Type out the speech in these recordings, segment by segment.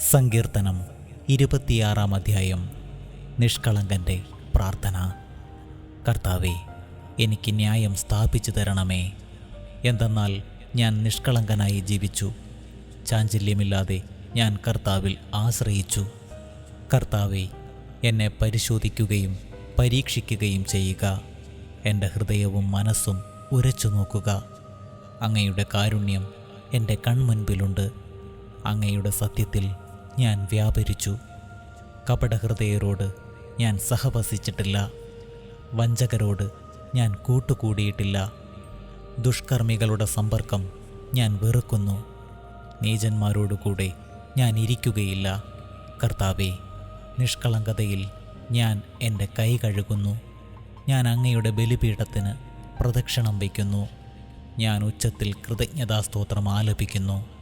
സങ്കീർത്തനം ഇരുപത്തിയാറാം അധ്യായം. നിഷ്കളങ്കന്റെ പ്രാർത്ഥന. കർത്താവെ എനിക്ക് ന്യായം സ്ഥാപിച്ചു തരണമേ. എന്തെന്നാൽ ഞാൻ നിഷ്കളങ്കനായി ജീവിച്ചു. ചാഞ്ചല്യമില്ലാതെ ഞാൻ കർത്താവിൽ ആശ്രയിച്ചു. കർത്താവെ എന്നെ പരിശോധിക്കുകയും പരീക്ഷിക്കുകയും ചെയ്യുക. എന്റെ ഹൃദയവും മനസ്സും ഉരച്ചു നോക്കുക. അങ്ങയുടെ കാരുണ്യം എന്റെ കൺമുൻപിലുണ്ട്. അങ്ങയുടെ സത്യത്തിൽ ഞാൻ വ്യാപരിച്ചു. കപടഹൃദയരോട് ഞാൻ സഹവസിച്ചിട്ടില്ല. വഞ്ചകരോട് ഞാൻ കൂട്ടുകൂടിയിട്ടില്ല. ദുഷ്കർമ്മികളുടെ സമ്പർക്കം ഞാൻ വെറുക്കുന്നു. നീചന്മാരോടുകൂടെ ഞാൻ ഇരിക്കുകയില്ല. കർത്താവെ നിഷ്കളങ്കതയിൽ ഞാൻ എന്റെ കൈ കഴുകുന്നു. ഞാൻ അങ്ങയുടെ ബലിപീഠത്തിന് പ്രദക്ഷിണം വയ്ക്കുന്നു. ഞാൻ ഉച്ചത്തിൽ കൃതജ്ഞതാസ്തോത്രം ആലപിക്കുന്നു.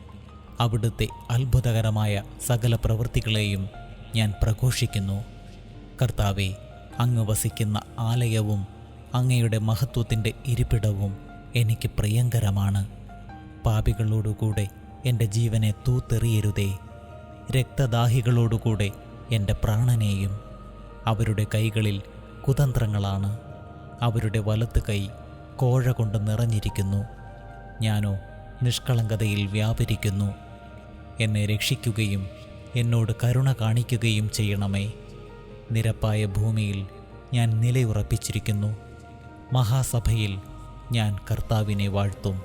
അവിടുത്തെ അത്ഭുതകരമായ സകല പ്രവൃത്തികളെയും ഞാൻ പ്രഘോഷിക്കുന്നു. കർത്താവെ അങ്ങ് വസിക്കുന്ന ആലയവും അങ്ങയുടെ മഹത്വത്തിന്റെ ഇരിപ്പിടവും എനിക്ക് പ്രിയങ്കരമാണ്. പാപികളോടുകൂടെ എന്റെ ജീവനെ തൂത്തെറിയരുതേ. രക്തദാഹികളോടുകൂടെ എന്റെ പ്രാണനെയും അവരുടെ കൈകളിൽ കുതന്ത്രങ്ങളാണ്. അവരുടെ വലത്ത് കൈ കോഴ കൊണ്ട് നിറഞ്ഞിരിക്കുന്നു. ഞാനോ നിഷ്കളങ്കതയിൽ വ്യാപരിക്കുന്നു. എന്നെ രക്ഷിക്കുകയും എന്നോട് കരുണ കാണിക്കുകയും ചെയ്യണമേ. നിരപ്പായ ഭൂമിയിൽ ഞാൻ നിലയുറപ്പിച്ചിരിക്കുന്നു. മഹാസഭയിൽ ഞാൻ കർത്താവിനെ വാഴ്ത്തും.